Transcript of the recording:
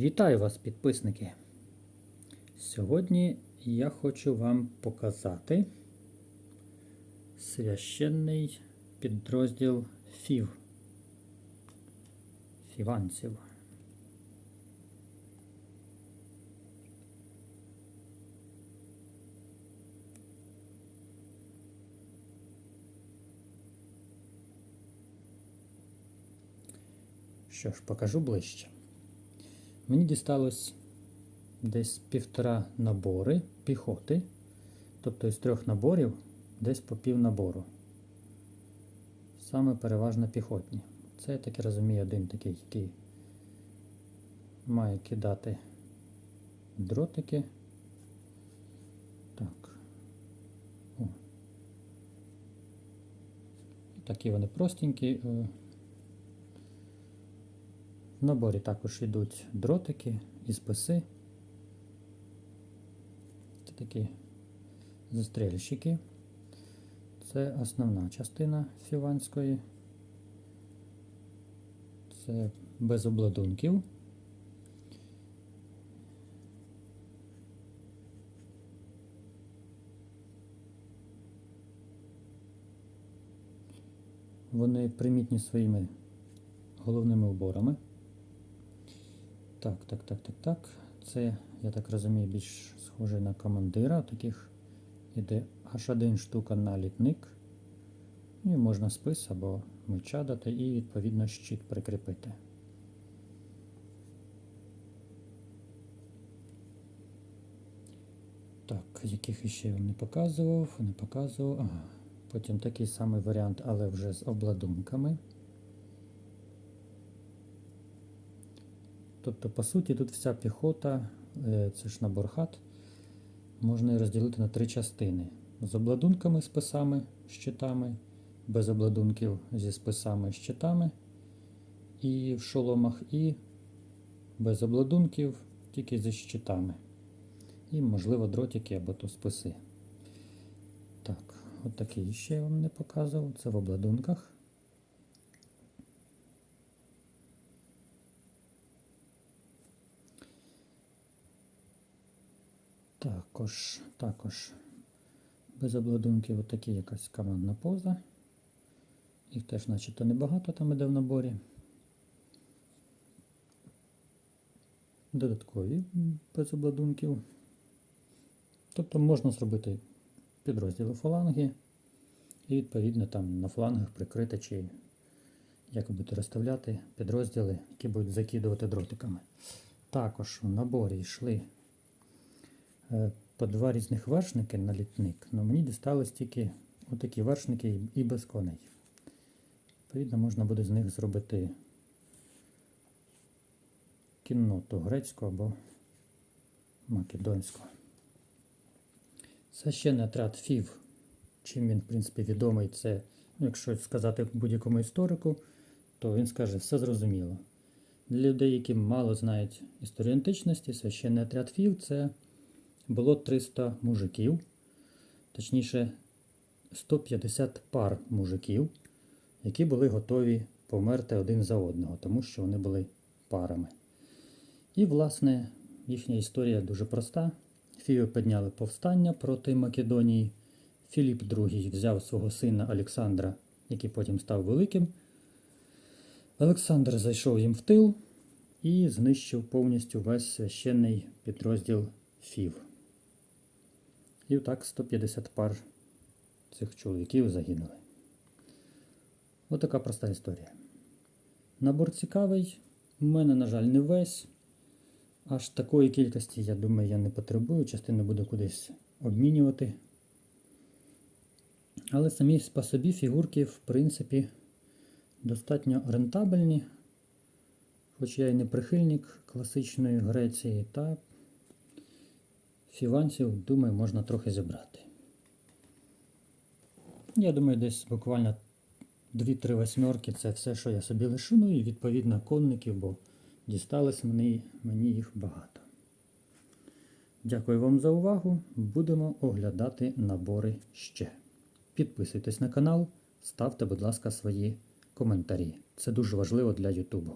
Вітаю вас, підписники! Сьогодні я хочу вам показати священний підрозділ фів, фіванців. Що ж, покажу ближче. Мені дісталось десь півтора набори піхоти. Тобто із трьох наборів десь по пів набору. Саме переважно піхотні. Це я таки розумію один такий, який має кидати дротики. Так. О. Такі вони простенькі. В наборі також йдуть дротики і списи. Це такі застрельщики. Це основна частина фіванської. Це без обладунків. Вони примітні своїми головними уборами. Так, так, так, так, так. Це, я так розумію, більш схоже на командира. Таких іде аж один штука на літник. Ну і можна спис або меча дати і відповідно щит прикріпити. Так, яких іще я вам не показував, не показував. Ага. Потім такий самий варіант, але вже з обладунками. Тобто, по суті, тут вся піхота, е, це ж набор хат, можна розділити на три частини. З обладунками, списами, щитами, без обладунків зі списами щитами і в шоломах, і без обладунків, тільки зі щитами. І, можливо, дротики або то списи. Так, от такий ще я вам не показував. Це в обладунках. Також, також без обладунків отакі якась командна поза. Їх теж начебто небагато там іде в наборі. Додаткові без обладунків. Тобто можна зробити підрозділи фаланги і відповідно там на флангах прикрити чи як будете розставляти підрозділи, які будуть закидувати дротиками. Також в наборі йшли по два різних вершники на літник, але мені дістались тільки отакі вершники і без коней. Відповідно, можна буде з них зробити кінноту грецьку або македонську. Священний отряд Фів, чим він, в принципі, відомий, це, ну, якщо сказати будь-якому історику, то він скаже все зрозуміло. Для людей, які мало знають історію античності, священний отряд Фів це було 300 мужиків, точніше 150 пар мужиків, які були готові померти один за одного, тому що вони були парами. І, власне, їхня історія дуже проста. Фіви підняли повстання проти Македонії. Філіп II взяв свого сина Олександра, який потім став великим. Олександр зайшов їм в тил і знищив повністю весь священний підрозділ Фів. І так 150 пар цих чоловіків загинули. Отака проста історія. Набор цікавий. У мене, на жаль, не весь. Аж такої кількості, я думаю, я не потребую. Частину буду кудись обмінювати. Але самі по собі фігурки, в принципі, достатньо рентабельні. Хоч я і не прихильник класичної Греції, та фіванців, думаю, можна трохи зібрати. Я думаю, десь буквально 2-3 восьмерки це все, що я собі лишу. Ну і відповідно конників, бо дісталось мені, мені їх багато. Дякую вам за увагу. Будемо оглядати набори ще. Підписуйтесь на канал, ставте, будь ласка, свої коментарі. Це дуже важливо для Ютубу.